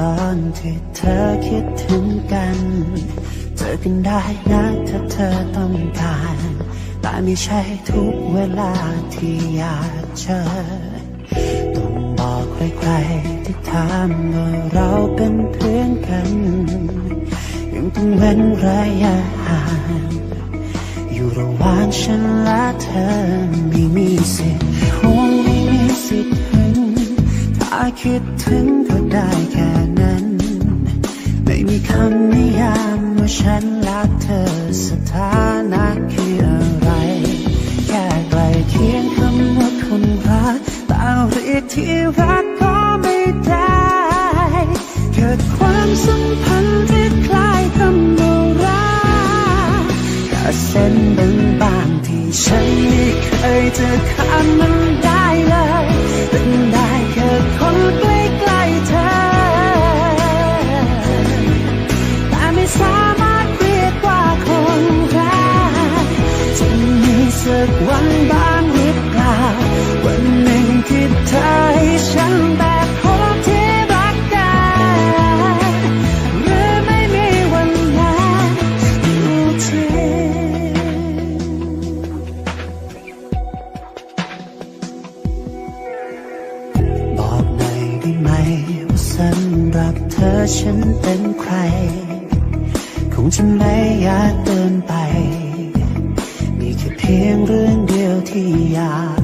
ตอนที่เธอคิดถึงกัน เจอกันได้นะถ้าเธอต้องการ แต่ไม่ใช่ทุกเวลาที่อยากเจอ ใครๆที่ถามว่าเราเป็นเพื่อนกัน ยังต้องเว้นระยะห่างอยู่ระหว่างฉันและเธอไม่มีสิทธิ์คงไม่มีสิทธิ์หึงถ้าคิดถึงก็ได้แค่นั้น ไม่มีคำนิยามว่าฉันรักเธอสถานะคือ ที่รักก็ไม่ได้ เกิดความสัมพันธ์ที่คล้ายคำว่ารักแค่เส้นบางบางที่ฉันไม่เคยจะข้ามมันได้เลยเป็นได้แค่คนใกล้ๆเธอ แต่ไม่สามารถเรียกว่าคนรักจะมีสักวันบ้างหรือเปล่าวันนึ่ง ที่เธอให้ฉันแบบคนที่รักกันหรือไม่มีวันนั้นอยู่ทีบอกหน่อยได้ไหมว่าสำหรับเธอฉันเป็นใคร คงจะไม่อยากเดินไป มีแค่เพียงเรื่องเดียวที่อยาก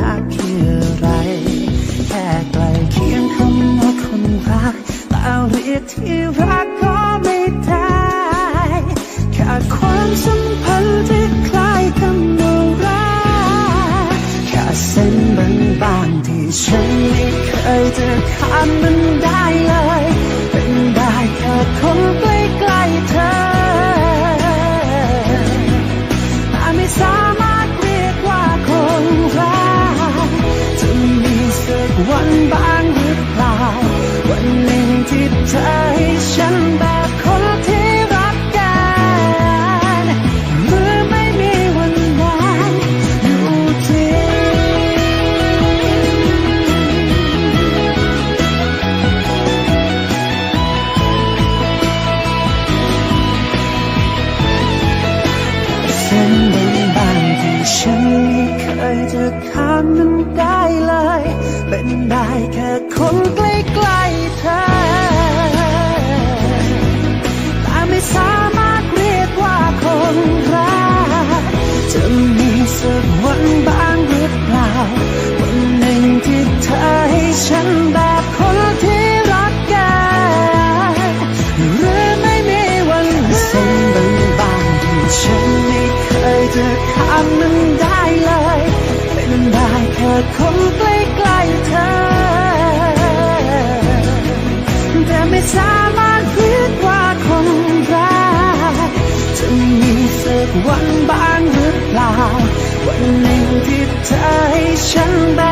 ะ จะข้ามมันได้เลย ข้ามมันได้เลย เป็นได้แค่คนใกล้ๆเธอ แต่ไม่สามารถเรียกว่าคนรักจะมีสักวันบ้างหรือเปล่า วันหนึ่งที่เธอให้ฉันแบบคนที่รักกันหรือไม่มีวันเส้นบางที่ฉันไม่เคยจะข้ามมัน คนใกล้ๆเธอ แต่ไม่สามารถคิดว่าคนรักจะมีสักวันบ้างหรือเปล่า วันหนึ่งที่เธอให้ฉันไป